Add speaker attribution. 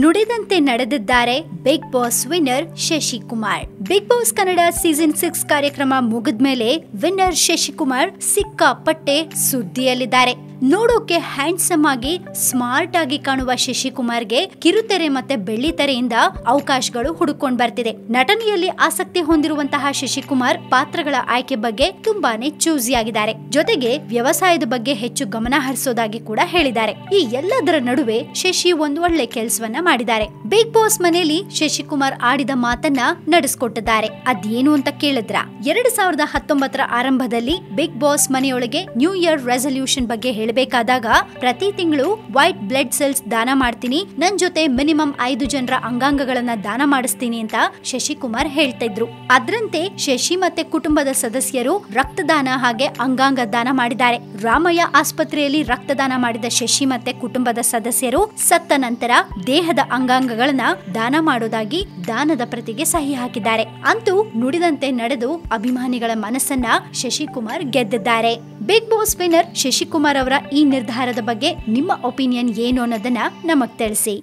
Speaker 1: ನುಡಿದಂತೆ ನಡೆದಿದ್ದಾರೆ big boss winner Shashikumar. Big boss Kannada season six ಕಾರ್ಯಕ್ರಮ ಮುಗಿದ್ಮೇಲೆ ವಿನ್ನರ್ ಶಶಿಕುಮಾರ್ ಸಿಕ್ಕಾಪಟ್ಟೆ ಸುದ್ದಿಯಲ್ಲಿದ್ದಾರೆ. ನೋಡೋಕೆ ಹ್ಯಾಂಡ್ಸಮ್ ಆಗಿ ಸ್ಮಾರ್ಟ್ ಆಗಿ ಕಾಣುವ ಶಶಿಕುಮಾರ್ಗೆ ಕಿರುತೆರೆ ಮತ್ತೆ ಬೆಳ್ಳಿತೆರೆಯಿಂದ ಅವಕಾಶಗಳು ಹುಡುಕೊಂಡ್ ಬರ್ತಿದೆ. ನಟನೆಯಲ್ಲಿ ಆಸಕ್ತಿ ಹೊಂದಿರುವಂತಹ ಶಶಿಕುಮಾರ್ ಪಾತ್ರಗಳ ಆಯ್ಕೆ ಬಗ್ಗೆ ತುಂಬಾನೇ ಚೂಸಿ ಆಗಿದ್ದಾರೆ. ಜೊತೆಗೆ ವ್ಯವಸಾಯದ ಬಗ್ಗೆ ಹೆಚ್ಚು ಗಮನ ಹರಿಸೋದಾಗಿ ಕೂಡ ಹೇಳಿದ್ದಾರೆ. ಈ ಎಲ್ಲದರ ನಡುವೆ ಶಶಿ ಒಂದು ಒಳ್ಳೆ ಕೆಲಸವನ್ನ ಮಾಡಿದ್ದಾರೆ. ಬಿಗ್ ಬಾಸ್ ಮನೆಯಲ್ಲಿ ಶಶಿಕುಮಾರ್ ಆಡಿದ ಮಾತನ್ನ ನಡೆಸ್ಕೊಟ್ಟಿದ್ದಾರೆ ಅದೇನು ಅಂತ ಕೇಳಿದ್ರ? ಎರಡ್ ಸಾವಿರದ ಹತ್ತೊಂಬತ್ತರ ಆರಂಭದಲ್ಲಿ ಬಿಗ್ ಬಾಸ್ ಮನೆಯೊಳಗೆ ನ್ಯೂ ಇಯರ್ ರೆಸಲ್ಯೂಷನ್ ಬಗ್ಗೆ ಹೇಳಬೇಕಾದಾಗ, ಪ್ರತಿ ತಿಂಗಳು ವೈಟ್ ಬ್ಲಡ್ ಸೆಲ್ಸ್ ದಾನ ಮಾಡ್ತೀನಿ, ನನ್ ಜೊತೆ ಮಿನಿಮಮ್ ಐದು ಜನರ ಅಂಗಾಂಗಗಳನ್ನ ದಾನ ಮಾಡಿಸ್ತೀನಿ ಅಂತ ಶಶಿಕುಮಾರ್ ಹೇಳ್ತಿದ್ರು ಅದ್ರಂತೆ ಶಶಿ ಮತ್ತೆ ಕುಟುಂಬದ ಸದಸ್ಯರು ರಕ್ತದಾನ ಹಾಗೆ ಅಂಗಾಂಗ ದಾನ ಮಾಡಿದ್ದಾರೆ. ರಾಮಯ್ಯ ಆಸ್ಪತ್ರೆಯಲ್ಲಿ ರಕ್ತದಾನ ಮಾಡಿದ ಶಶಿ ಮತ್ತೆ ಕುಟುಂಬದ ಸದಸ್ಯರು ಸತ್ತ ನಂತರ ದೇಹದ ಅಂಗಾಂಗಗಳನ್ನ ದಾನ ಮಾಡೋದಾಗಿ ದಾನದ ಪ್ರತಿಗೆ ಸಹಿ ಹಾಕಿದ್ದಾರೆ. ಅಂತೂ ನುಡಿದಂತೆ ನಡೆದು ಅಭಿಮಾನಿಗಳ ಮನಸ್ಸನ್ನ ಶಶಿಕುಮಾರ್ ಗೆದ್ದಿದ್ದಾರೆ. ಬಿಗ್ ಬಾಸ್ ವಿನ್ನರ್ ಶಶಿಕುಮಾರ್ ಅವರ ಈ ನಿರ್ಧಾರದ ಬಗ್ಗೆ ನಿಮ್ಮ ಒಪಿನಿಯನ್ ಏನು ಅನ್ನೋದನ್ನ ನಮಗ್ ತಿಳಿಸಿ.